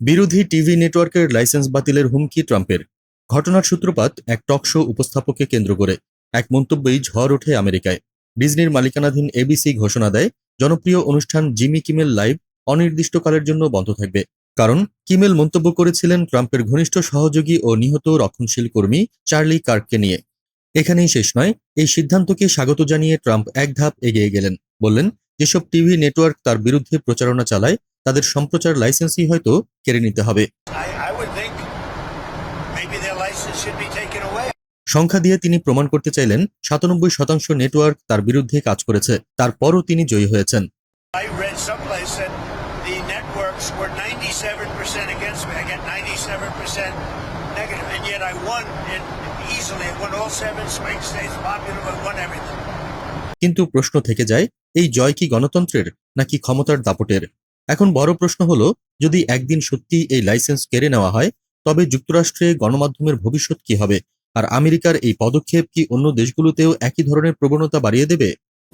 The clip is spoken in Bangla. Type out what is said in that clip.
বিরোধী টিভি নেটওয়ার্কের লাইসেন্স বাতিলের হুমকি ট্রাম্পের। ঘটনার সূত্রপাত এক টক শো উপস্থাপককে কেন্দ্র করে। এক মন্তব্যেই ঝড় ওঠে আমেরিকায়। ডিজনির মালিকানাধীন এবিসি ঘোষণা দেয়, জনপ্রিয় অনুষ্ঠান জিমি কিমেল লাইভ অনির্দিষ্টকালের জন্য বন্ধ থাকবে। কারণ, কিমেল মন্তব্য করেছিলেন ট্রাম্পের ঘনিষ্ঠ সহযোগী ও নিহত রক্ষণশীল কর্মী চার্লি কার্ককে নিয়ে। এখানেই শেষ নয়, এই সিদ্ধান্তকে স্বাগত জানিয়ে ট্রাম্প এক ধাপ এগিয়ে গেলেন। বললেন, যেসব টিভি নেটওয়ার্ক তার বিরুদ্ধে প্রচারণা চালায় তাদের সম্প্রচার লাইসেন্সই হয়তো কেড়ে নিতে হবে। সংখ্যা দিয়ে তিনি প্রমাণ করতে চাইলেন সাতানব্বই শতাংশ নেটওয়ার্ক তার বিরুদ্ধে কাজ করেছে তারপরও তিনি জয়ী হয়েছেন। কিন্তু প্রশ্ন থেকে যায় এই জয় কি গণতন্ত্রের নাকি ক্ষমতার দাপটের? এখন বড় প্রশ্ন হলো, যদি একদিন সত্যি এই লাইসেন্স কেড়ে নেওয়া হয়, তবে যুক্তরাষ্ট্রে গণমাধ্যমের ভবিষ্যৎ কি হবে? আর আমেরিকার এই পদক্ষেপ কি অন্য দেশগুলোতেও একই ধরনের প্রবণতা বাড়িয়ে দেবে?